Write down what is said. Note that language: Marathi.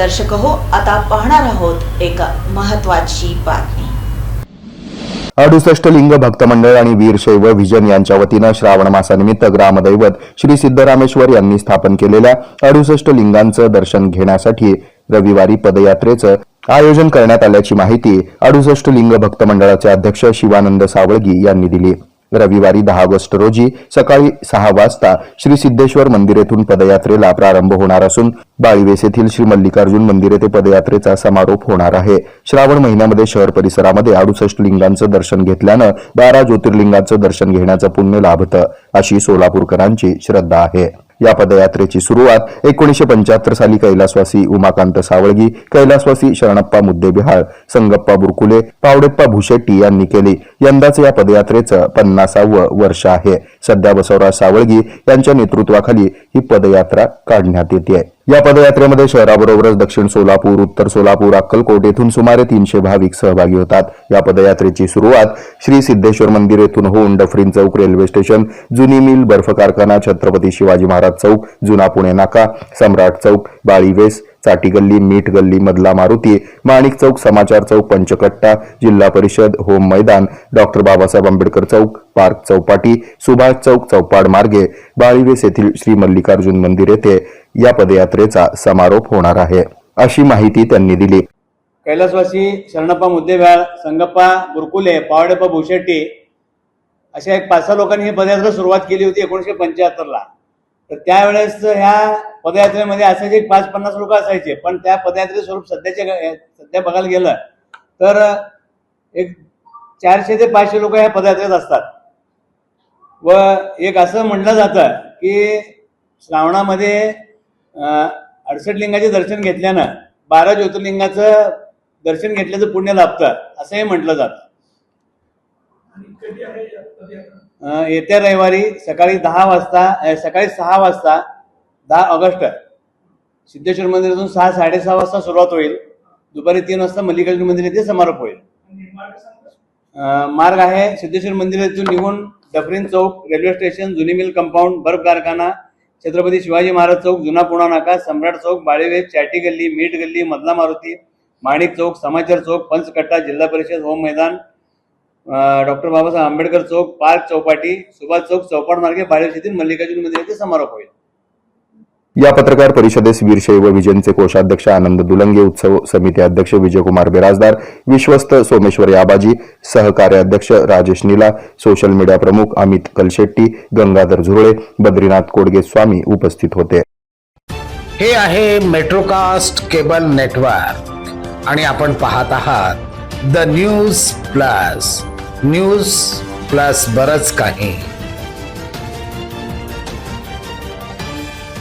दर्शक हो आता पाहणार आहोत एक महत्वाची बातमी. अडुसष्ट लिंग भक्त मंडळ आणि वीरशैव व्हिजन यांच्या वतीनं श्रावण मासानिमित्त ग्रामदैवत श्री सिद्धरामेश्वर यांनी स्थापन केलेल्या अडुसष्ट लिंगांचं दर्शन घेण्यासाठी रविवारी पदयात्रेचं आयोजन करण्यात आल्याची माहिती अडुसष्ट लिंग भक्त मंडळाचे अध्यक्ष शिवानंद सावळगी यांनी दिली. रविवारी दहा ऑगस्ट रोजी सकाळी सहा वाजता श्री सिद्धेश्वर मंदिर येथून पदयात्रेला प्रारंभ होणार असून बाळीवेस येथील श्री मल्लिकार्जुन मंदिर येथे पदयात्रेचा समारोप होणार आहे. श्रावण महिन्यामध्ये शहर परिसरामध्ये अडुसष्ट लिंगांचं दर्शन घेतल्यानं बारा ज्योतिर्लिंगांचं दर्शन घेण्याचं पुण्य लाभतं अशी सोलापूरकरांची श्रद्धा आहे. या पदयात्रेची सुरुवात एकोणीशे पंच्याहत्तर साली कैलासवासी उमाकांत सावळगी कैलासवासी शरणप्पा मुद्देबिहाळ संगप्पा बुरकुले पावडेप्पा भुशेट्टी यांनी केली. यंदाच या पदयात्रेचं पन्नासावं वर्ष आहे. सध्या बसवराज सावळगी यांच्या नेतृत्वाखाली ही पदयात्रा काढण्यात येते. या पदयात्रेमध्ये शहराबरोबरच दक्षिण सोलापूर उत्तर सोलापूर अक्कलकोट येथून सुमारे तीनशे भाविक सहभागी होतात. या पदयात्रेची सुरुवात श्री सिद्धेश्वर मंदिर येथून होऊन डफरीन चौक रेल्वे स्टेशन जुनी मिल बर्फ कारखाना छत्रपती शिवाजी महाराज चौक जुना पुणे नाका सम्राट चौक बाळीवेस चाटी गल्ली मीठ गल्ली मधला मारुती माणिक चौक समाचार चौक पंचकट्टा जिल्हा परिषद होम मैदान डॉक्टर बाबासाहेब आंबेडकर चौक पार्क चौपाटी सुभाष चौक चौपाड मार्गे बाळीवेस येथील श्री मल्लिकार्जुन मंदिर येथे या पदयात्रेचा समारोप होणार आहे. अशी माहिती त्यांनी दिली. कैलासवासी शरणप्पा मुद्देव्याळ संगप्पा गुरकुले पावडेप्पा भुशेट्टी अशा एक पाच सहा लोकांनी ही पदयात्रा सुरुवात केली होती एकोणीसशे पंच्याहत्तरला. तर त्यावेळेस ह्या पदयात्रेमध्ये असायचे पाच पन्नास लोक असायचे पण त्या पदयात्रे स्वरूप सध्याच्या सध्या बघायला गेलं तर एक चारशे ते पाचशे लोक ह्या पदयात्रेत असतात. व एक असं म्हटलं जातं की श्रावणामध्ये अं, अडसठ लिंगाचे दर्शन घेतल्यानं बारा ज्योतिर्लिंगाचं दर्शन घेतल्याचं पुण्य लाभतं असंही म्हटलं जातं. येत्या रविवारी सकाळी दहा वाजता सकाळी सहा वाजता दहा ऑगस्ट सिद्धेश्वर मंदिरातून सहा साडेसहा वाजता सुरुवात होईल. दुपारी तीन वाजता मल्लिकार्जुन मंदिर येथे समारोप होईल. मार्ग आहे सिद्धेश्वर मंदिरातून निघून डफरीन चौक रेल्वे स्टेशन जुनी मिल कंपाऊंड बर्फ कारखाना छत्रपती शिवाजी महाराज चौक जुना पुणा नाका सम्राट चौक बाळेवेस चाटी गल्ली मीठ गल्ली मधला मारुती माणिक चौक समाचार चौक पंचकट्टा जिल्हा परिषद होम मैदान डॉक्टर बाबासाहेब आंबेडकर चौक पार्क चौपाटी सुभाष चौक चौपाट मार्गे बाळेवेस येथील मल्लिकार्जुन मंदिर येथे समारोप होईल. या पत्रकार परिषदेस वीरशैव विजनचे कोषाध्यक्ष आनंद दुलंगे उत्सव समिती अध्यक्ष विजयकुमार बिराजदार विश्वस्त सोमेश्वर याबाजी सहकार्याध्यक्ष राजेश नीला सोशल मीडिया प्रमुख अमित कलशेट्टी गंगाधर झुरळे बद्रीनाथ कोडगे स्वामी उपस्थित होते. हे आहे मेट्रोकास्ट केबल नेटवर्क आणि आपण पाहत आहात the news plus. News plus बरच काही.